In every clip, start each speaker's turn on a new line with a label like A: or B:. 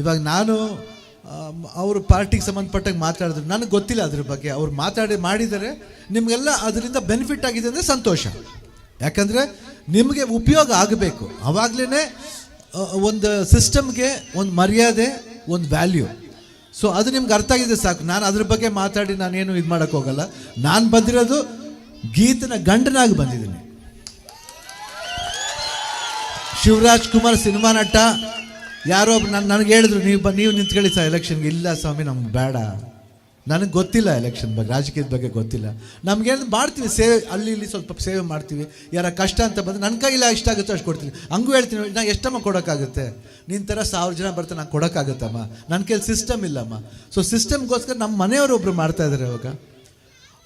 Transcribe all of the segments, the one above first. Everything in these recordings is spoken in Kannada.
A: ಇವಾಗ ನಾನು ಅವರು ಪಾರ್ಟಿಗೆ ಸಂಬಂಧಪಟ್ಟಂಗೆ ಮಾತಾಡಿದ್ರು. ನನಗೆ ಗೊತ್ತಿಲ್ಲ ಅದ್ರ ಬಗ್ಗೆ. ಅವ್ರು ಮಾತಾಡಿ ಮಾಡಿದರೆ ನಿಮಗೆಲ್ಲ ಅದರಿಂದ ಬೆನಿಫಿಟ್ ಆಗಿದೆ ಅಂದರೆ ಸಂತೋಷ. ಯಾಕಂದರೆ ನಿಮಗೆ ಉಪಯೋಗ ಆಗಬೇಕು. ಅವಾಗಲೇ ಒಂದು ಸಿಸ್ಟಮ್ಗೆ ಒಂದು ಮರ್ಯಾದೆ, ಒಂದು ವ್ಯಾಲ್ಯೂ ಸೊ ಅದು ನಿಮ್ಗೆ ಅರ್ಥ ಆಗಿದೆ ಸಾಕು. ನಾನು ಅದ್ರ ಬಗ್ಗೆ ಮಾತಾಡಿ ನಾನೇನು ಇದು ಮಾಡೋಕ್ಕೆ ಹೋಗಲ್ಲ. ನಾನು ಬಂದಿರೋದು ಗೀತನ ಗಂಡನಾಗಿ ಬಂದಿದ್ದೀನಿ. ಶಿವರಾಜ್ ಕುಮಾರ್ ಸಿನಿಮಾ ನಟ. ಯಾರೋ ನನಗೆ ಹೇಳಿದ್ರು, ನೀವು ನೀವು ನಿಂತ್ಕೊಳ್ಳಿ ಸರ್ ಎಲೆಕ್ಷನ್ಗೆ ಇಲ್ಲ ಸ್ವಾಮಿ, ನಮ್ಗೆ ಬೇಡ. ನನಗೆ ಗೊತ್ತಿಲ್ಲ ಎಲೆಕ್ಷನ್ ಬಗ್ಗೆ, ರಾಜಕೀಯದ ಬಗ್ಗೆ ಗೊತ್ತಿಲ್ಲ. ನಮ್ಗೆ ಮಾಡ್ತೀವಿ, ಸೇವೆ, ಅಲ್ಲಿ ಇಲ್ಲಿ ಸ್ವಲ್ಪ ಸೇವೆ ಮಾಡ್ತೀವಿ. ಯಾರ ಕಷ್ಟ ಅಂತ ಬಂದರೆ ನನ್ನ ಕೈಲ ಇಷ್ಟ ಆಗುತ್ತೋ ಅಷ್ಟು ಕೊಡ್ತೀನಿ. ಹಂಗೂ ಹೇಳ್ತೀನಿ, ನಾ ಎಷ್ಟಮ್ಮ ಕೊಡೋಕ್ಕಾಗುತ್ತೆ? ನಿನ್ನ ಥರ ಸಾವಿರ ಜನ ಬರ್ತಾರೆ ನಾನು ಕೊಡೋಕ್ಕಾಗುತ್ತಮ್ಮ. ನನ್ನ ಕೈಲಿ ಸಿಸ್ಟಮ್ ಇಲ್ಲಮ್ಮ. ಸೊ ಸಿಸ್ಟಮ್ಗೋಸ್ಕರ ನಮ್ಮ ಮನೆಯವರು ಒಬ್ಬರು ಮಾಡ್ತಾ ಇದ್ದಾರೆ ಇವಾಗ.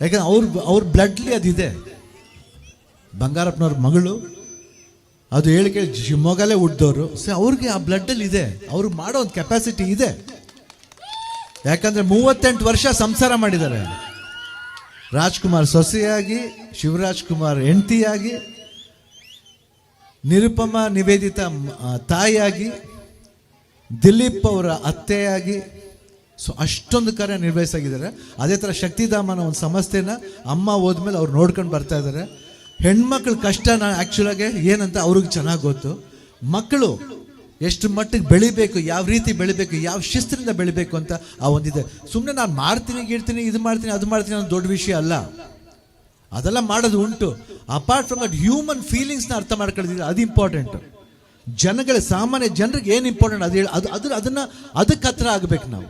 A: ಯಾಕಂದ್ರೆ ಅವ್ರ ಅವ್ರ ಬ್ಲಡ್ಲಿ ಅದಿದೆ. ಬಂಗಾರಪ್ಪನವ್ರ ಮಗಳು ಅದು ಹೇಳಿ ಕೇಳಿ ಶಿವಮೊಗ್ಗಲೇ ಹುಟ್ಟಿದವರು. ಸೊ, ಅವ್ರಿಗೆ ಆ ಬ್ಲಡ್ಡಲ್ಲಿ ಇದೆ. ಅವ್ರು ಮಾಡೋ ಒಂದು ಕೆಪಾಸಿಟಿ ಇದೆ. ಯಾಕಂದರೆ ಮೂವತ್ತೆಂಟು ವರ್ಷ ಸಂಸಾರ ಮಾಡಿದ್ದಾರೆ. ರಾಜ್ಕುಮಾರ್ ಸೊಸೆಯಾಗಿ ಶಿವರಾಜ್ ಕುಮಾರ್ ಹೆಂಡತಿಯಾಗಿ, ನಿರುಪಮ ನಿವೇದಿತ ತಾಯಿಯಾಗಿ, ದಿಲೀಪ್ ಅವರ ಅತ್ತೆಯಾಗಿ, ಸೊ, ಅಷ್ಟೊಂದು ಕಾರ್ಯ ನಿರ್ವಹಿಸಾಗಿದ್ದಾರೆ. ಅದೇ ಥರ ಶಕ್ತಿಧಾಮನ ಒಂದು ಸಂಸ್ಥೆನ ಅಮ್ಮ ಹೋದ್ಮೇಲೆ ಅವ್ರು ನೋಡ್ಕೊಂಡು ಬರ್ತಾ ಇದ್ದಾರೆ. ಹೆಣ್ಮಕ್ಳ ಕಷ್ಟನ ಆ್ಯಕ್ಚುಲಾಗೆ ಏನಂತ ಅವ್ರಿಗೆ ಚೆನ್ನಾಗಿ ಗೊತ್ತು. ಮಕ್ಕಳು ಎಷ್ಟು ಮಟ್ಟಿಗೆ ಬೆಳಿಬೇಕು, ಯಾವ ರೀತಿ ಬೆಳಿಬೇಕು, ಯಾವ ಶಿಸ್ತಿನಿಂದ ಬೆಳಿಬೇಕು ಅಂತ ಆ ಒಂದಿದೆ. ಸುಮ್ಮನೆ ನಾನು ಮಾಡ್ತೀನಿ, ಗೀಡ್ತೀನಿ, ಇದು ಮಾಡ್ತೀನಿ, ಅದು ಮಾಡ್ತೀನಿ ಅನ್ನೋ ದೊಡ್ಡ ವಿಷಯ ಅಲ್ಲ. ಅದೆಲ್ಲ ಮಾಡೋದು ಉಂಟು. ಅಪಾರ್ಟ್ ಫ್ರಮ್ ದಟ್ ಹ್ಯೂಮನ್ ಫೀಲಿಂಗ್ಸ್ನ ಅರ್ಥ ಮಾಡ್ಕೊಳ್ತಿದ್ರೆ ಅದು ಇಂಪಾರ್ಟೆಂಟ್ ಜನಗಳ, ಸಾಮಾನ್ಯ ಜನರಿಗೆ ಏನು ಇಂಪಾರ್ಟೆಂಟ್ ಅದು ಹೇಳಿ, ಅದು ಅದ್ರ ಅದನ್ನು, ಅದಕ್ಕೆ ಹತ್ರ ಆಗಬೇಕು ನಾವು.